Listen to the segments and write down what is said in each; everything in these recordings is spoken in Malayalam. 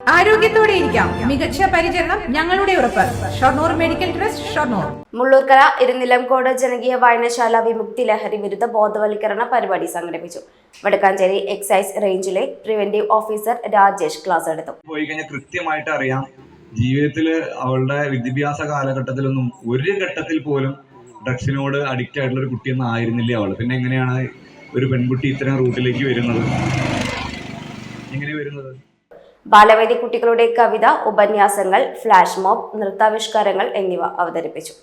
ആരോഗ്യത്തോടെ ഇരിക്കാം. മികച്ച പരിചരണം ഞങ്ങളുടെ ഉറപ്പ്. Shoranur medical trust Shoranur. Mullurkara Irunilamkode ജനകീയ വായനശാല വിമുക്തി ലഹരി വിരുദ്ധ ബോധവൽക്കരണ പരിപാടി സംഘടിപ്പിച്ചു. വടക്കാഞ്ചേരി എക്സൈസ് റേഞ്ചിലെ പ്രിവെന്റീവ് ഓഫീസർ രാജേഷ് ക്ലാസ് എടുത്തു. പോയി കഴിഞ്ഞാൽ കൃത്യമായിട്ട് അറിയാം ജീവിതത്തിൽ അവളുടെ വിദ്യാഭ്യാസ കാലഘട്ടത്തിലൊന്നും ഒരു ഘട്ടത്തിൽ പോലും ഡ്രഗ്സിനോട് അഡിക്റ്റ് ആയിട്ടുള്ള ഒരു കുട്ടിയൊന്നും ആയിരുന്നില്ല അവൾ പിന്നെ എങ്ങനെയാണ് ഒരു പെൺകുട്ടി ഇത്തരം റൂട്ടിലേക്ക് വരുന്നത്? എങ്ങനെ വരുന്നത്? ബാലവേദി കുട്ടികളുടെ കവിത ഉപന്യാസങ്ങൾ ഫ്ലാഷ് മോബ് നൃത്താവിഷ്കാരങ്ങൾ എന്നിവ അവതരിപ്പിച്ചു.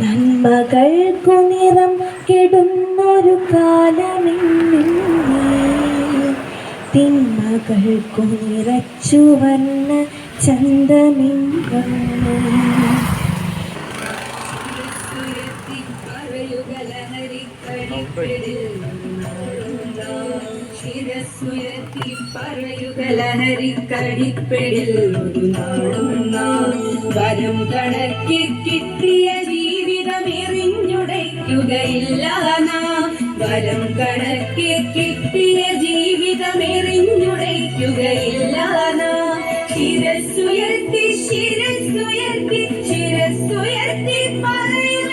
നന്മകൾക്കു നിറം കെടുന്നൊരു കാലമെന്നില്ലേ? തിന്മകൾക്കു നിറച്ചു വന്ന ചന്തമെങ്കം ശിരസ്സുയർത്തി പറയുക ലഹരിക്കടിപ്പെടിൽ ഒരു നാളും നാം വരും കണക്കി കിട്ടിയ ജീവിതം എറിഞ്ഞുടയ്ക്കുകയില്ല വരം കണക്കി കിട്ടിയ ജീവിതം എറിഞ്ഞുടയ്ക്കുകയില്ല നാം. ശിരസ്സുയർത്തി ശിരസ്സുയർത്തി ശിരസ്സുയർത്തി പറയുക